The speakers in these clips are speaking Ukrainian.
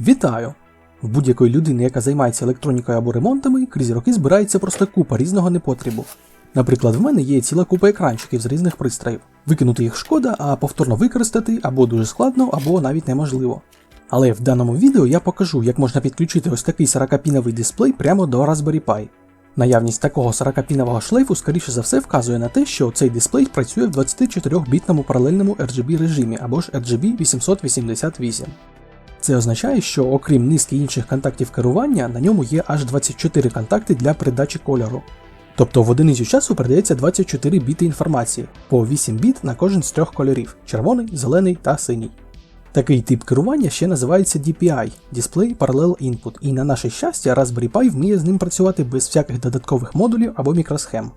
Вітаю! В будь-якої людини, яка займається електронікою або ремонтами, крізь роки збирається просто купа різного непотрібу. Наприклад, в мене є ціла купа екранчиків з різних пристроїв. Викинути їх шкода, а повторно використати або дуже складно, або навіть неможливо. Але в даному відео я покажу, як можна підключити ось такий 40-піновий дисплей прямо до Raspberry Pi. Наявність такого 40-пінового шлейфу скоріше за все вказує на те, що цей дисплей працює в 24-бітному паралельному RGB режимі або ж RGB 888. Це означає, що окрім низки інших контактів керування, на ньому є аж 24 контакти для передачі кольору. Тобто в одиницю часу передається 24 біти інформації, по 8 біт на кожен з трьох кольорів червоний, зелений та синій. Такий тип керування ще називається DPI Display Parallel Input, і на наше щастя, Raspberry Pi вміє з ним працювати без всяких додаткових модулів або мікросхем.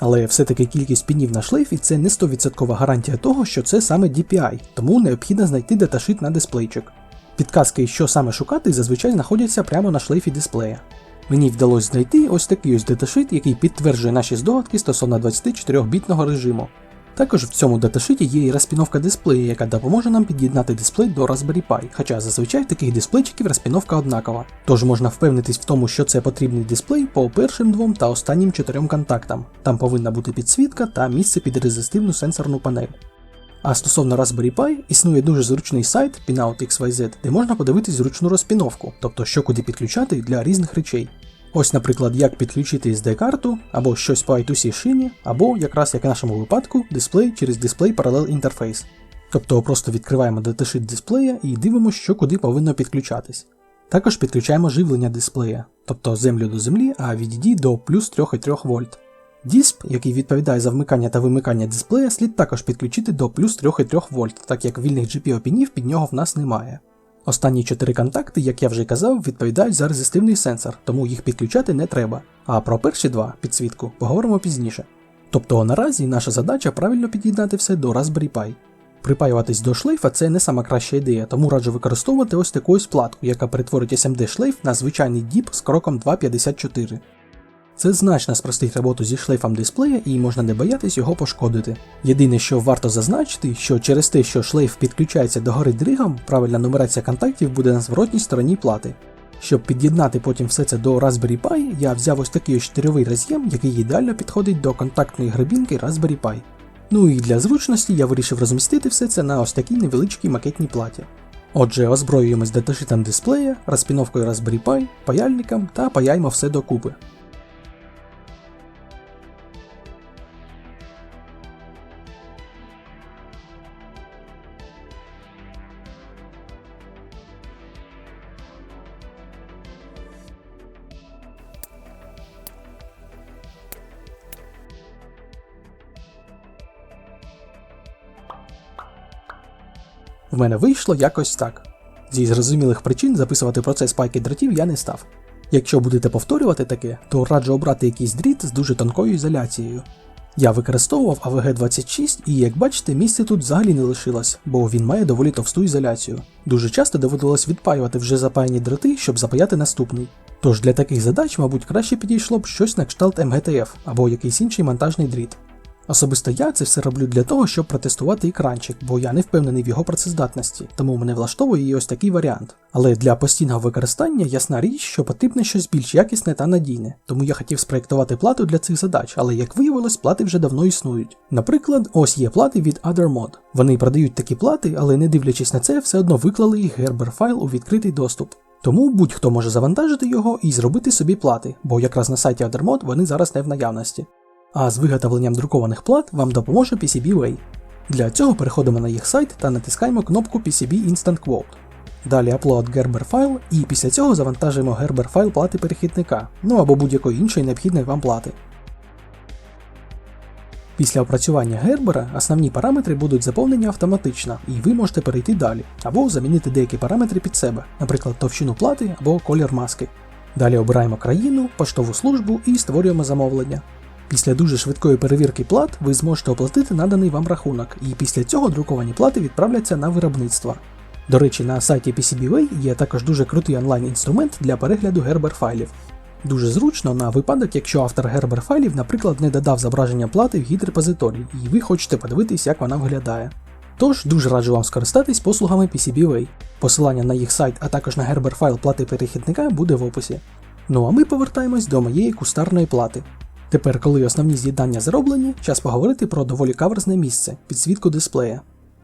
Але все-таки кількість пінів на шлейфі це не 100% гарантія того, що це саме DPI, тому необхідно знайти даташит на дисплейчик. Підказки, що саме шукати, зазвичай знаходяться прямо на шлейфі дисплея. Мені вдалося знайти ось такий ось даташит, який підтверджує наші здогадки стосовно 24-бітного режиму. Також в цьому даташиті є і розпіновка дисплея, яка допоможе нам під'єднати дисплей до Raspberry Pi, хоча зазвичай таких дисплейчиків розпіновка однакова. Тож можна впевнитись в тому, що це потрібний дисплей по першим двом та останнім чотирьом контактам. Там повинна бути підсвітка та місце під резистивну сенсорну панель. А стосовно Raspberry Pi, існує дуже зручний сайт Pinout XYZ, де можна подивитись зручну розпіновку, тобто що куди підключати для різних речей. Ось, наприклад, як підключити SD-карту, або щось по I2C шині, або, якраз як в нашому випадку, дисплей через Display Parallel Interface. Тобто просто відкриваємо даташит дисплея і дивимося, що куди повинно підключатись. Також підключаємо живлення дисплея, тобто землю до землі, а VDD до плюс 3,3 вольт. Дисп, який відповідає за вмикання та вимикання дисплея, слід також підключити до плюс 3,3 вольт, так як вільних GPO-пінів під нього в нас немає. Останні чотири контакти, як я вже казав, відповідають за резистивний сенсор, тому їх підключати не треба. А про перші два підсвітку поговоримо пізніше. Тобто наразі наша задача правильно під'єднати все до Raspberry Pi. Припаюватись до шлейфа це не сама краща ідея, тому раджу використовувати ось таку ось платку, яка перетворить SMD шлейф на звичайний діп з кроком 2.54. Це значно спростить роботу зі шлейфом дисплея і можна не боятись його пошкодити. Єдине, що варто зазначити, що через те, що шлейф підключається до гори дригом, правильна нумерація контактів буде на зворотній стороні плати. Щоб під'єднати потім все це до Raspberry Pi, я взяв ось такий ось роз'єм, який ідеально підходить до контактної гребінки Raspberry Pi. Ну і для зручності я вирішив розмістити все це на ось такій невеличкій макетній платі. Отже, озброюємось даташитом дисплея, розпіновкою Raspberry Pi, паяльником та паяємо все докупи. В мене вийшло якось так. Зі зрозумілих причин записувати процес пайки дротів я не став. Якщо будете повторювати таке, то раджу обрати якийсь дріт з дуже тонкою ізоляцією. Я використовував AVG26 і, як бачите, місця тут взагалі не лишилось, бо він має доволі товсту ізоляцію. Дуже часто доводилось відпаювати вже запаяні дроти, щоб запаяти наступний. Тож для таких задач, мабуть, краще підійшло б щось на кшталт МГТФ або якийсь інший монтажний дріт. Особисто я це все роблю для того, щоб протестувати екранчик, бо я не впевнений в його працездатності, тому мене влаштовує і ось такий варіант. Але для постійного використання ясна річ, що потрібне щось більш якісне та надійне, тому я хотів спроєктувати плату для цих задач, але як виявилось, плати вже давно існують. Наприклад, ось є плати від OtherMod. Вони продають такі плати, але не дивлячись на це, все одно виклали їх Gerber файл у відкритий доступ. Тому будь-хто може завантажити його і зробити собі плати, бо якраз на сайті OtherMod вони зараз не в наявності а з виготовленням друкованих плат вам допоможе PCBWay. Для цього переходимо на їх сайт та натискаємо кнопку PCB Instant Quote. Далі upload Gerber файл і після цього завантажуємо Gerber файл плати перехідника, ну або будь-якої іншої необхідної вам плати. Після опрацювання Гербера основні параметри будуть заповнені автоматично, і ви можете перейти далі, або замінити деякі параметри під себе, наприклад, товщину плати або колір маски. Далі обираємо країну, поштову службу і створюємо замовлення. Після дуже швидкої перевірки плат ви зможете оплатити наданий вам рахунок, і після цього друковані плати відправляться на виробництво. До речі, на сайті PCBWay є також дуже крутий онлайн-інструмент для перегляду Gerber файлів. Дуже зручно на випадок, якщо автор Gerber файлів, наприклад, не додав зображення плати в гід репозиторій, і ви хочете подивитись, як вона виглядає. Тож дуже раджу вам скористатись послугами PCBWay. Посилання на їх сайт, а також на гербер файл плати перехідника буде в описі. Ну а ми повертаємось до моєї кустарної плати. Тепер, коли основні з'єднання зроблені, час поговорити про доволі каверзне місце підсвітку дисплея.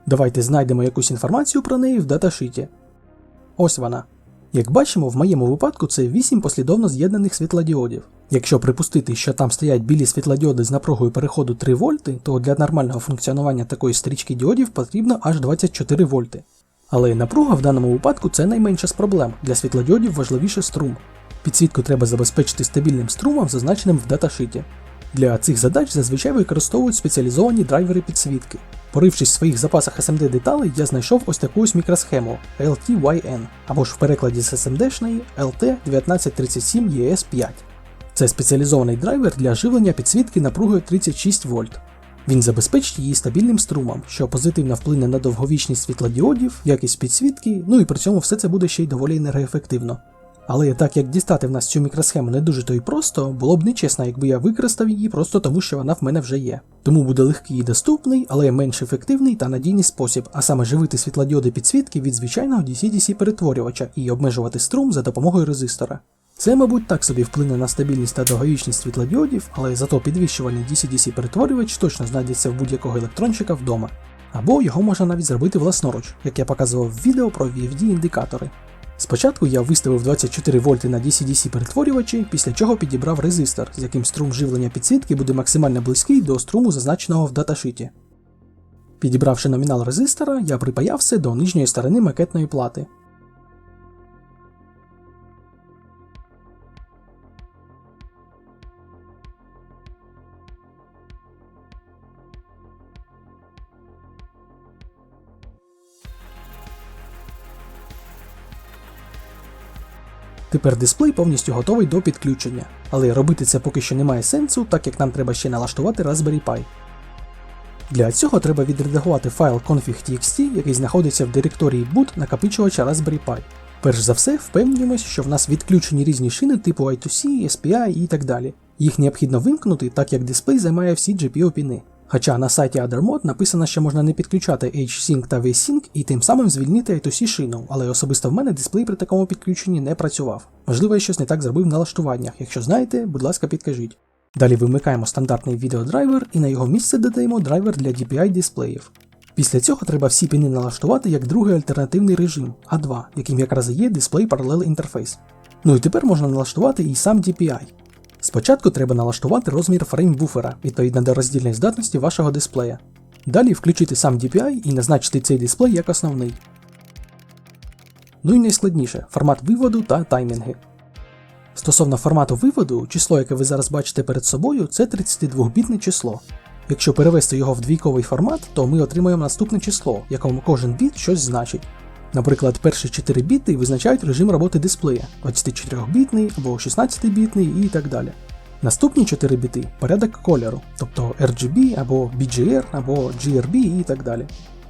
Давайте знайдемо якусь інформацію про неї в даташиті. Ось вона. Як бачимо, в моєму випадку це 8 послідовно з'єднаних світлодіодів. Якщо припустити, що там стоять білі світлодіоди з напругою переходу 3 вольти, то для нормального функціонування такої стрічки діодів потрібно аж 24 вольти. Але напруга в даному випадку це найменша з проблем. Для світлодіодів важливіше струм. Підсвітку треба забезпечити стабільним струмом, зазначеним в даташиті. Для цих задач зазвичай використовують спеціалізовані драйвери підсвітки. Порившись в своїх запасах SMD деталей, я знайшов ось таку ось мікросхему LTYN, або ж в перекладі з SMD-шної LT1937ES5. Це спеціалізований драйвер для живлення підсвітки напругою 36 вольт. Він забезпечить її стабільним струмом, що позитивно вплине на довговічність світлодіодів, якість підсвітки, ну і при цьому все це буде ще й доволі енергоефективно. Але так як дістати в нас цю мікросхему не дуже то й просто, було б нечесно, якби я використав її просто тому, що вона в мене вже є. Тому буде легкий і доступний, але менш ефективний та надійний спосіб, а саме живити світлодіоди підсвітки від звичайного DC-DC перетворювача і обмежувати струм за допомогою резистора. Це, мабуть, так собі вплине на стабільність та довговічність світлодіодів, але зато підвищуваний DC-DC перетворювач точно знайдеться в будь-якого електрончика вдома. Або його можна навіть зробити власноруч, як я показував в відео про VFD-індикатори. Спочатку я виставив 24 вольти на DC-DC перетворювачі, після чого підібрав резистор, з яким струм живлення підсвітки буде максимально близький до струму, зазначеного в даташиті. Підібравши номінал резистора, я припаяв все до нижньої сторони макетної плати. Тепер дисплей повністю готовий до підключення, але робити це поки що немає сенсу, так як нам треба ще налаштувати Raspberry Pi. Для цього треба відредагувати файл config.txt, який знаходиться в директорії boot накопичувача Raspberry Pi. Перш за все, впевнюємось, що в нас відключені різні шини типу I2C, SPI і так далі. Їх необхідно вимкнути, так як дисплей займає всі GPO-піни. Хоча на сайті OtherMod написано, що можна не підключати H-Sync та V-Sync і тим самим звільнити I2C шину, але особисто в мене дисплей при такому підключенні не працював. Можливо, я щось не так зробив в налаштуваннях. Якщо знаєте, будь ласка, підкажіть. Далі вимикаємо стандартний відеодрайвер і на його місце додаємо драйвер для DPI дисплеїв. Після цього треба всі піни налаштувати як другий альтернативний режим А2, яким якраз і є Display Parallel Interface. Ну і тепер можна налаштувати і сам DPI. Спочатку треба налаштувати розмір фреймбуфера відповідно до роздільної здатності вашого дисплея. Далі включити сам DPI і назначити цей дисплей як основний. Ну і найскладніше формат виводу та таймінги. Стосовно формату виводу, число, яке ви зараз бачите перед собою, це 32-бітне число. Якщо перевести його в двійковий формат, то ми отримаємо наступне число, якому кожен біт щось значить. Наприклад, перші 4 біти визначають режим роботи дисплея, 24-бітний або 16-бітний і так далі. Наступні 4 біти порядок кольору, тобто RGB або BGR або GRB і так далі.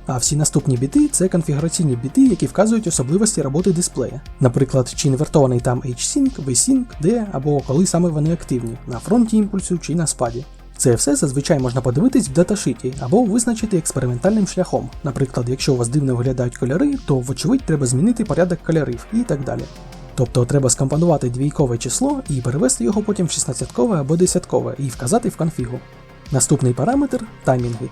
А всі наступні біти це конфігураційні біти, які вказують особливості роботи дисплея. Наприклад, чи інвертований там H-Sync, V-Sync, де або коли саме вони активні, на фронті імпульсу чи на спаді. Це все зазвичай можна подивитись в даташиті або визначити експериментальним шляхом. Наприклад, якщо у вас дивно виглядають кольори, то вочевидь треба змінити порядок кольорів і так далі. Тобто треба скомпонувати двійкове число і перевести його потім в 16 або 10 і вказати в конфігу. Наступний параметр таймінги.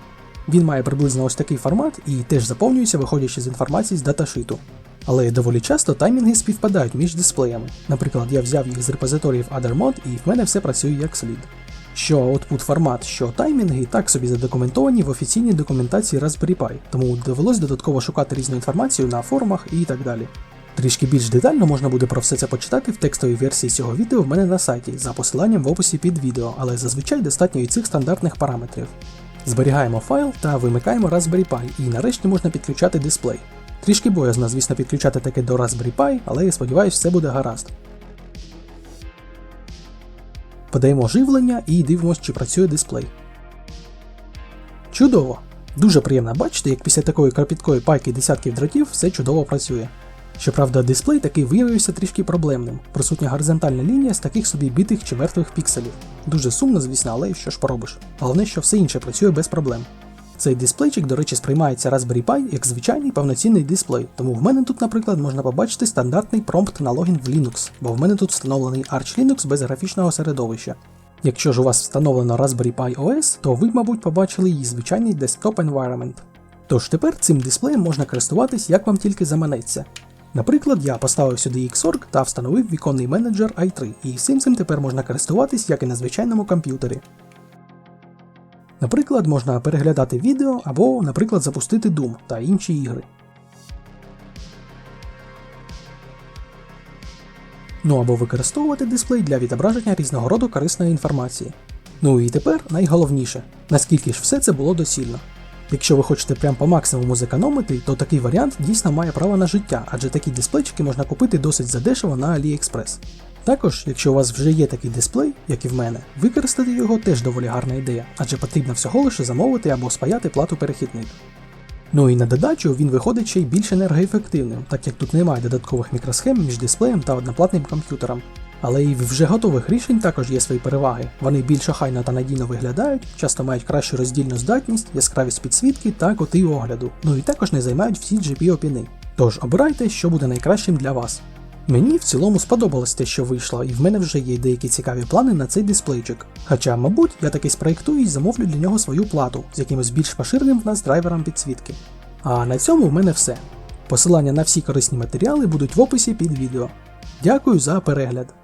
Він має приблизно ось такий формат і теж заповнюється, виходячи з інформації з даташиту. Але доволі часто таймінги співпадають між дисплеями. Наприклад, я взяв їх з репозиторіїв OtherMod і в мене все працює як слід. Що output формат, що таймінги так собі задокументовані в офіційній документації Raspberry Pi, тому довелось додатково шукати різну інформацію на форумах і так далі. Трішки більш детально можна буде про все це почитати в текстовій версії цього відео в мене на сайті за посиланням в описі під відео, але зазвичай достатньо і цих стандартних параметрів. Зберігаємо файл та вимикаємо Raspberry Pi, і нарешті можна підключати дисплей. Трішки боязно, звісно, підключати таке до Raspberry Pi, але я сподіваюся, все буде гаразд. Подаємо живлення і дивимося, чи працює дисплей. Чудово! Дуже приємно бачити, як після такої кропіткої пайки десятків дротів все чудово працює. Щоправда, дисплей таки виявився трішки проблемним. Присутня горизонтальна лінія з таких собі битих чи мертвих пікселів. Дуже сумно, звісно, але що ж поробиш. Головне, що все інше працює без проблем. Цей дисплейчик, до речі, сприймається Raspberry Pi як звичайний повноцінний дисплей, тому в мене тут, наприклад, можна побачити стандартний промпт на логін в Linux, бо в мене тут встановлений Arch Linux без графічного середовища. Якщо ж у вас встановлено Raspberry Pi OS, то ви, мабуть, побачили її звичайний desktop environment. Тож тепер цим дисплеєм можна користуватись як вам тільки заманеться. Наприклад, я поставив сюди Xorg та встановив віконний менеджер i3, і всім цим тепер можна користуватись як і на звичайному комп'ютері. Наприклад, можна переглядати відео або, наприклад, запустити Doom та інші ігри. Ну або використовувати дисплей для відображення різного роду корисної інформації. Ну і тепер найголовніше, наскільки ж все це було доцільно. Якщо ви хочете прям по максимуму зекономити, то такий варіант дійсно має право на життя, адже такі дисплейчики можна купити досить задешево на AliExpress. Також, якщо у вас вже є такий дисплей, як і в мене, використати його теж доволі гарна ідея, адже потрібно всього лише замовити або спаяти плату перехідник. Ну і на додачу він виходить ще й більш енергоефективним, так як тут немає додаткових мікросхем між дисплеєм та одноплатним комп'ютером. Але і в вже готових рішень також є свої переваги. Вони більш охайно та надійно виглядають, часто мають кращу роздільну здатність, яскравість підсвітки та коти огляду. Ну і також не займають всі GPO піни. Тож обирайте, що буде найкращим для вас. Мені в цілому сподобалось те, що вийшло, і в мене вже є деякі цікаві плани на цей дисплейчик. Хоча, мабуть, я таки спроєктую і замовлю для нього свою плату з якимось більш поширеним в нас драйвером підсвітки. А на цьому в мене все. Посилання на всі корисні матеріали будуть в описі під відео. Дякую за перегляд!